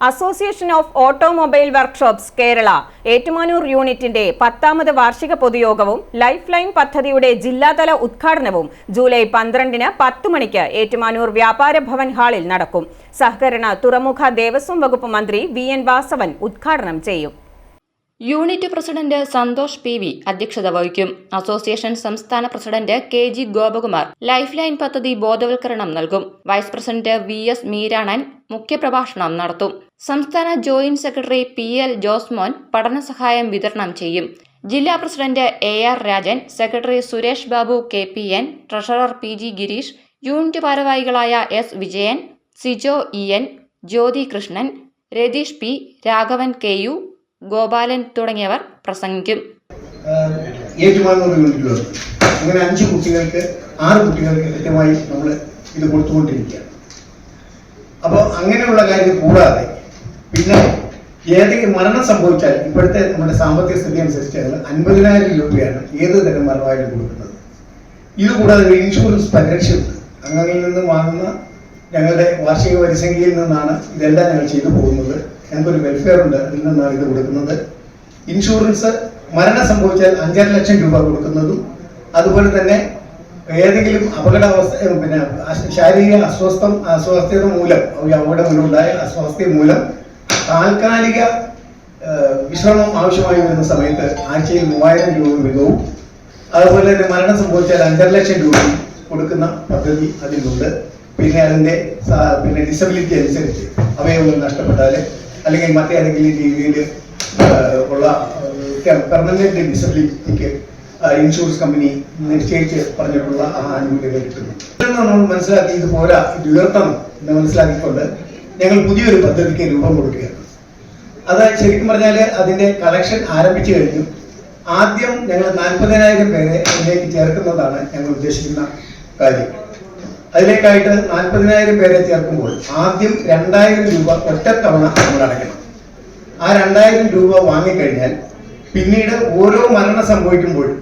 Association of automobile workshops Kerala. Ettumanoor യൂണിറ്റിന്റെ പത്താമത് വാർഷിക പൊതുയോഗവും ലൈഫ് ലൈൻ പദ്ധതിയുടെ ജില്ലാതല ഉദ്ഘാടനവും ജൂലൈ പന്ത്രണ്ടിന് പത്ത് മണിക്ക് ഏറ്റുമാനൂർ വ്യാപാര ഭവൻ ഹാളിൽ നടക്കും. സഹകരണ തുറമുഖ ദേവസ്വം വകുപ്പ് മന്ത്രി വി എൻ വാസവൻ ഉദ്ഘാടനം ചെയ്യും. Unit president Santhosh P V അധ്യക്ഷത വഹിക്കും. അസോസിയേഷൻ സംസ്ഥാന president K G Gopakumar life line പദ്ധതി ബോധവൽക്കരണം നൽകും. Vice president V S Meeranan മുഖ്യപ്രഭാഷണം നടത്തും. സംസ്ഥാന joint secretary P L Josmon പഠന സഹായം വിതരണം ചെയ്യും. ജില്ലാ president A R Rajan secretary Suresh Babu K P N treasurer P G Gireesh unit ഭാരവാഹികളായ S Vijayan Sijo E N Jyothi Krishnan Ratheesh P Raghavan K U Gopalan തുടങ്ങിയവർ പ്രസംഗിക്കും. അങ്ങനെ അഞ്ച് കുട്ടികൾക്ക് ആറ് കുട്ടികൾക്ക് കൃത്യമായി നമ്മൾ ഇത് കൊടുത്തുകൊണ്ടിരിക്കുകയാണ് അപ്പോൾ അങ്ങനെയുള്ള കാര്യം കൂടാതെ പിന്നെ ഏതെങ്കിലും മരണം സംഭവിച്ചാൽ ഇപ്പോഴത്തെ നമ്മുടെ സാമ്പത്തിക സ്ഥിതി അനുസരിച്ച് ഞങ്ങൾ അൻപതിനായിരം രൂപയാണ് ഏത് തരം മരണമായാലും കൊടുക്കുന്നത്. ഇത് കൂടാതെ ഒരു ഇൻഷുറൻസ് പരിരക്ഷയുണ്ട് അംഗങ്ങളിൽ നിന്ന് വാങ്ങുന്ന ഞങ്ങളുടെ വാർഷിക വരിസംഖ്യയിൽ നിന്നാണ് ഇതെല്ലാം ഞങ്ങൾ ചെയ്തു പോകുന്നത്. ഞങ്ങൾക്കൊരു വെൽഫെയർ ഉണ്ട് അതിൽ നിന്നാണ് ഇത് കൊടുക്കുന്നത്. ഇൻഷുറൻസ് മരണം സംഭവിച്ചാൽ അഞ്ചര ലക്ഷം രൂപ കൊടുക്കുന്നതും അതുപോലെ തന്നെ ഏതെങ്കിലും അപകടാവസ്ഥ പിന്നെ ശാരീരിക അസ്വസ്ഥം അസ്വാസ്ഥ്യത മൂലം അപകടം മൂലമുണ്ടായ അസ്വാസ്ഥ്യം മൂലം താൽക്കാലിക വിശ്രമം ആവശ്യമായി വരുന്ന സമയത്ത് ആഴ്ചയിൽ മൂവായിരം രൂപ വീതവും അതുപോലെ തന്നെ മരണം സംഭവിച്ചാൽ അഞ്ചര ലക്ഷം രൂപ കൊടുക്കുന്ന പദ്ധതി അതിലുണ്ട്. പിന്നെ അതിന്റെ പിന്നെ ഡിസബിലിറ്റി അനുസരിച്ച് അവയവങ്ങൾ നഷ്ടപ്പെട്ടാൽ അല്ലെങ്കിൽ മറ്റേതെങ്കിലും രീതിയിൽ ഉള്ള പെർമനന്റ് ഡിസബിലിറ്റിക്ക് ഇൻഷുറൻസ് കമ്പനി നിശ്ചയിച്ച് പറഞ്ഞിട്ടുള്ള ആ ആനുകൂല്യങ്ങൾ കിട്ടുന്നു നമ്മൾ മനസ്സിലാക്കി ഇത് പോരാ ഇത് ഉയർത്തണം എന്ന് മനസ്സിലാക്കിക്കൊണ്ട് ഞങ്ങൾ പുതിയൊരു പദ്ധതിക്ക് രൂപം കൊടുക്കുകയാണ്. അത് ശരിക്കും പറഞ്ഞാൽ അതിന്റെ കളക്ഷൻ ആരംഭിച്ചു കഴിഞ്ഞു. ആദ്യം ഞങ്ങൾ നാൽപ്പതിനായിരം പേരെ അതിലേക്ക് ചേർക്കുന്നതാണ് ഞങ്ങൾ ഉദ്ദേശിക്കുന്ന കാര്യം. അതിലേക്കായിട്ട് നാൽപ്പതിനായിരം പേരെ ചേർക്കുമ്പോൾ ആദ്യം രണ്ടായിരം രൂപ ഒറ്റത്തവണ നമ്മൾ അടയ്ക്കണം. ആ രണ്ടായിരം രൂപ വാങ്ങിക്കഴിഞ്ഞാൽ പിന്നീട് ഓരോ മരണം സംഭവിക്കുമ്പോഴും.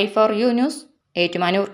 I for you news Ettumanoor.